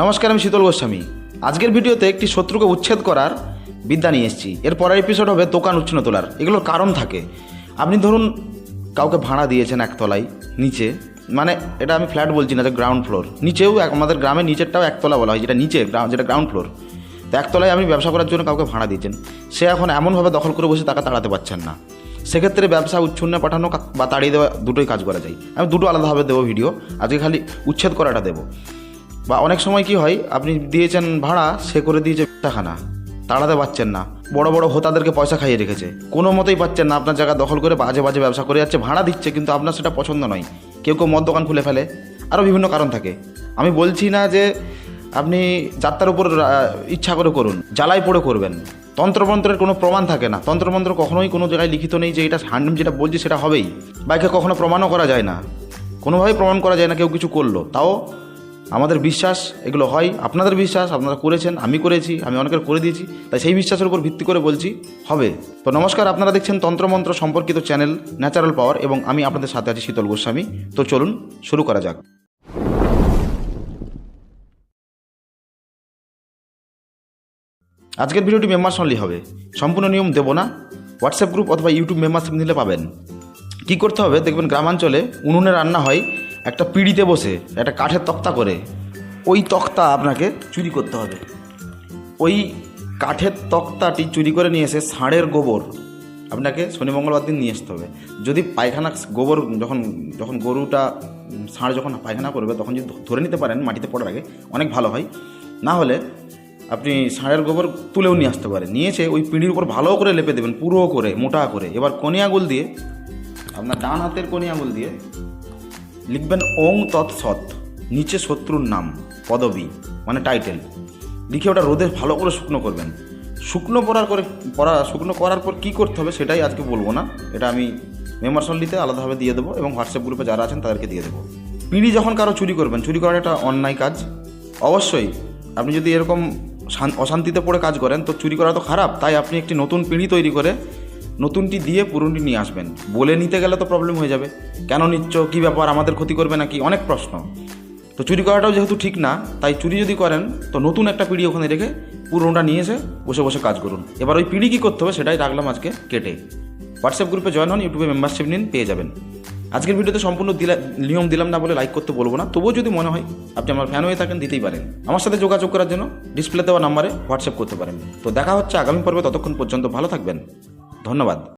নমস্কার, আমি শীতল গোস্বামী। আজকের ভিডিওতে একটি শত্রুকে উচ্ছেদ করার বিদ্যা নিয়ে এসেছি। এর পরের এপিসোড হবে দোকান উচ্ছন্ন তোলার। এগুলোর কারণ থাকে। আপনি ধরুন, কাউকে ভাড়া দিয়েছেন একতলায় নিচে মানে এটা আমি ফ্ল্যাট বলছি না যে গ্রাউন্ড ফ্লোর নিচেও আমাদের গ্রামে নিচেরটাও একতলা বলা হয়, যেটা নিচে যেটা গ্রাউন্ড ফ্লোর তো একতলায় আপনি ব্যবসা করার জন্য কাউকে ভাড়া দিয়েছেন। সে এখন এমনভাবে দখল করে বসে তাকে তাড়াতে পারছেন না। সেক্ষেত্রে ব্যবসা উচ্ছন্নে পাঠানো বা তাড়িয়ে দেওয়া দুটোই কাজ করা যায়। আমি দুটো আলাদাভাবে দেবো ভিডিও, আজকে খালি উচ্ছেদ করাটা দেবো। বা অনেক সময় কি হয়, আপনি দিয়েছেন ভাড়া, সে করে দিয়েছে টাকানা তাড়াতে পারছেন না। বড় বড় হোতাদেরকে পয়সা খাইয়ে রেখেছে। কোনো মতেই পাচ্ছেন না আপনার জায়গা দখল করে বাজে বাজে ব্যবসা করে যাচ্ছে। ভাড়া দিচ্ছে, কিন্তু আপনার সেটা পছন্দ নয়। কেউ কেউ মদ দোকান খুলে ফেলে। আরও বিভিন্ন কারণ থাকে। আমি বলছি না যে আপনি যাত্রার উপর ইচ্ছা করে করুন। জ্বালাই পড়ে করবেন। তন্ত্রমন্ত্রের কোনো প্রমাণ থাকে না। তন্ত্রমন্ত্র কখনোই কোনো জায়গায় লিখিত নেই যে এটা হান্ড্রেড যেটা বলছি সেটা হবেই। বা একে কখনো প্রমাণও করা যায় না। কোনোভাবেই প্রমাণ করা যায় না কেউ কিছু করল। তাও আমাদের বিশ্বাস, এগুলো হয়। আপনাদের বিশ্বাস, আপনারা করেছেন, আমি করেছি, আমি অনেকের করে দিয়েছি। তাই সেই বিশ্বাসের উপর ভিত্তি করে বলছি, হবে। তো নমস্কার, আপনারা দেখছেন তন্ত্রমন্ত্র সম্পর্কিত চ্যানেল ন্যাচারাল পাওয়ার এবং আমি আপনাদের সাথে আছি শীতল গোস্বামী। তো চলুন, শুরু করা যাক। আজকের ভিডিওটি মেম্বার্স অনলি হবে। সম্পূর্ণ নিয়ম দেবো না। হোয়াটসঅ্যাপ গ্রুপ অথবা ইউটিউব মেম্বারশিপ নিলে পাবেন। কি করতে হবে? দেখবেন গ্রামাঞ্চলে উনুনে রান্না হয়। একটা পিঁড়িতে বসে, একটা কাঠের তক্তা করে, ওই তক্তা আপনাকে চুরি করতে হবে। ওই কাঠের তক্তাটি চুরি করে নিয়ে এসে ষাঁড়ের গোবর আপনাকে শনি মঙ্গলবার দিন নিয়ে আসতে হবে। যদি পায়খানা গোবর যখন যখন গরুটা ষাঁড় যখন পায়খানা করবে, তখন যদি ধরে নিতে পারেন, মাটিতে পড়ার আগে, অনেক ভালো হয়। না হলে আপনি ষাঁড়ের গোবর তুলেও নিয়ে আসতে পারেন। নিয়েছে ওই পিঁড়ির উপর ভালো করে লেপে দেবেন, পুরো করে, মোটা করে। এবার কোনি আঙুল দিয়ে, আপনার ডান হাতের কোনি আঙুল দিয়ে লিখবেন ওং তৎসৎ নিচে শত্রুর নাম, পদবী মানে টাইটেল লিখে ওটা রোদে ভালো করে শুকনো করবেন। শুকনো পড়ার করে, পড়া, শুকনো করার পর কী করতে হবে সেটাই আজকে বলব না। এটা আমি মেম্বার আলাদাভাবে দিয়ে দেবো এবং হোয়াটসঅ্যাপ গ্রুপে যারা আছেন তাদেরকে দিয়ে দেবো। পিঁড়ি যখন কারও চুরি করবেন, চুরি করাটা একটা অন্যায় কাজ। অবশ্যই, আপনি যদি এরকম শান- অশান্তিতে পড়ে কাজ করেন, তো চুরি করা তো খারাপ। তাই আপনি একটি নতুন পিঁড়ি তৈরি করে নতুনটি দিয়ে পুরনোটি নিয়ে আসবেন। বলে নিতে গেলে তো প্রবলেম হয়ে যাবে। কেন নিচ্ছ? কী ব্যাপার? আমাদের ক্ষতি করবে নাকি? অনেক প্রশ্ন। তো চুরি করাটাও যেহেতু ঠিক না, তাই চুরি যদি করেন, তো নতুন একটা পিঁড়ি ওখানে রেখে পুরোনোটা নিয়ে এসে বসে বসে কাজ করুন। এবার ওই পিঁড়ি কী করতে হবে সেটাই রাখলাম আজকে কেটে। হোয়াটসঅ্যাপ গ্রুপে জয়েন হন ইউটিউবে মেম্বারশিপ নিন, পেয়ে যাবেন। আজকের ভিডিওতে সম্পূর্ণ দিলা নিয়ম দিলাম না বলে লাইক করতে বলব না। তবুও যদি মনে হয় আপনি আমার ফ্যান হয়ে থাকেন, দিতেই পারেন। আমার সাথে যোগাযোগ করার জন্য ডিসপ্লে দেওয়া নাম্বারে হোয়াটসঅ্যাপ করতে পারেন। তো দেখা হচ্ছে আগামী পর্বে, ততক্ষণ পর্যন্ত ভালো থাকবেন। ধন্যবাদ।